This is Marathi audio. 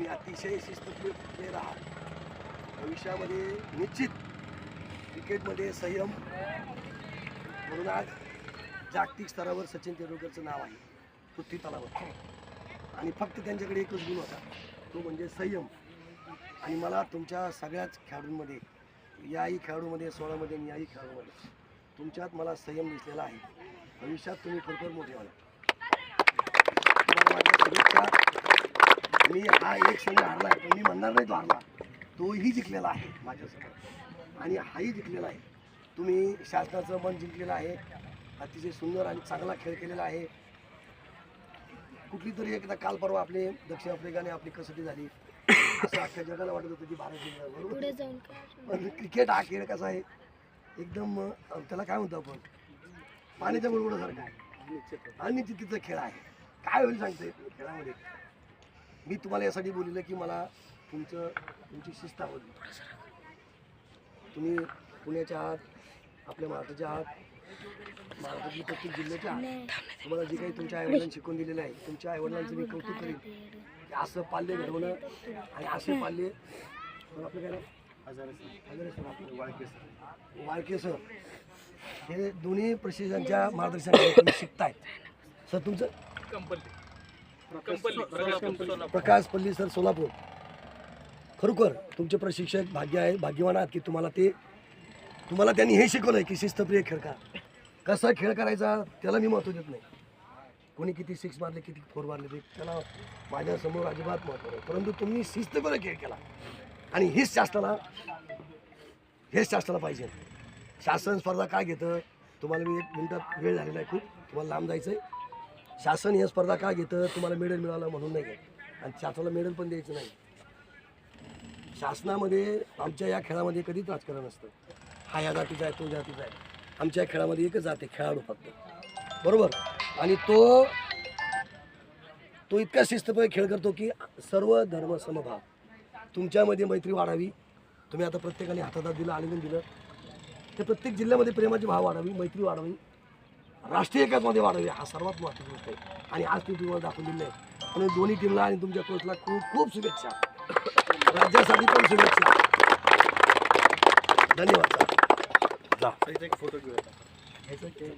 तुम्ही अतिशय शिस्तप्रिय प्लेयर आहात भविष्यामध्ये निश्चित क्रिकेटमध्ये संयम म्हणून आज जागतिक स्तरावर सचिन तेंडुलकरचं नाव आहे. पृथ्वी तलावर. आणि फक्त त्यांच्याकडे एकच गुण होता. तो म्हणजे संयम. आणि मला तुमच्या सगळ्याच खेळाडूंमध्ये याही खेळाडूमध्ये सोळामध्ये आणि याही खेळाडूमध्ये तुमच्यात मला संयम दिसलेला आहे. भविष्यात तुम्ही खरोखर मोठे व्हाल. माझ्या शुभेच्छा. मी हा एक संघ हारलाय पण मी म्हणणार नाही तो हारला. तोही जिंकलेला आहे माझ्यासमोर आणि हाही जिंकलेला आहे. तुम्ही शासनाचं मन जिंकलेलं आहे. अतिशय सुंदर आणि चांगला खेळ केलेला आहे. कुठली तरी एकदा काल परवा आपले दक्षिण आफ्रिकाने आपली कसोटी झाली. असं अख्ख्या जगाला वाटत होतं की भारत बरोबर? पण क्रिकेट हा खेळ कसा आहे? एकदम त्याला काय म्हणतो आपण? पाण्याच्या बुडबुडासारखा आहे. अनिश्चितीचा खेळ आहे. काय होईल सांगते खेळामध्ये. मी तुम्हाला यासाठी बोललेलं की मला तुमचं तुमची शिस्त आवडली. तुम्ही पुण्याच्या आहात आपल्या महाराष्ट्राच्या आहात महाराष्ट्रातील प्रत्येक जिल्ह्याच्या आहात. तुम्हाला जे काही तुमच्या आईवडिलांनी शिकवून दिलेलं आहे तुमच्या आईवडिलांचं मी कौतुक करेन. की असं पाल्य घडवणं आणि असे पाल्य पण आपलं काय वाळके सर वाळके सर हे दोन्ही प्रशिक्षकांच्या मार्गदर्शनाखाली तुम्ही शिकताय. सर तुमचं? प्रकाश पल्ली सर सोलापूर. खरोखर तुमचे प्रशिक्षक भाग्य आहे भाग्यवान आहात की तुम्हाला ते तुम्हाला त्यांनी हे शिकवलं आहे की शिस्तप्रिय खेळ का कसा खेळ करायचा त्याला मी महत्त्व देत नाही. कोणी किती सिक्स मारले किती फोर मारले ते त्याला माझ्यासमोर अजिबात महत्त्व नाही. परंतु तुम्ही शिस्तप्रिय खेळ केला. आणि हेच शासनाला हेच शासनाला पाहिजे. शासन स्पर्धा काय घेतं? तुम्हाला मी एक मिनटात वेळ झालेला आहे खूप. तुम्हाला लांब जायचं आहे शासन हे स्पर्धा का घेतं? तुम्हाला मेडल मिळालं म्हणून नाही घेत. आणि शासनाला मेडल पण द्यायचं नाही. शासनामध्ये आमच्या या खेळामध्ये कधीच राजकारण नसतं. हा या जातीचा आहे तो जातीचा आहे. आमच्या खेळामध्ये एकच जाते खेळाडू फक्त. बरोबर? आणि तो तो इतका शिस्तपणे खेळ करतो की सर्व धर्म समभाव तुमच्यामध्ये मैत्री वाढावी. तुम्ही आता प्रत्येकाने हातात दिलं आलिंगन दिलं. ते प्रत्येक जिल्ह्यामध्ये प्रेमाची भाव वाढावी मैत्री वाढावी. राष्ट्रीय एकात्मध्ये वाढावी हा सर्वात महत्त्वाची गोष्ट आहे. आणि आज ती तुम्हाला दाखवून दिलं आहे. म्हणून दोन्ही टीमला आणि तुमच्या कोचला खूप खूप शुभेच्छा. राज्यासाठी पण शुभेच्छा. धन्यवाद एक फोटो घेऊया. सर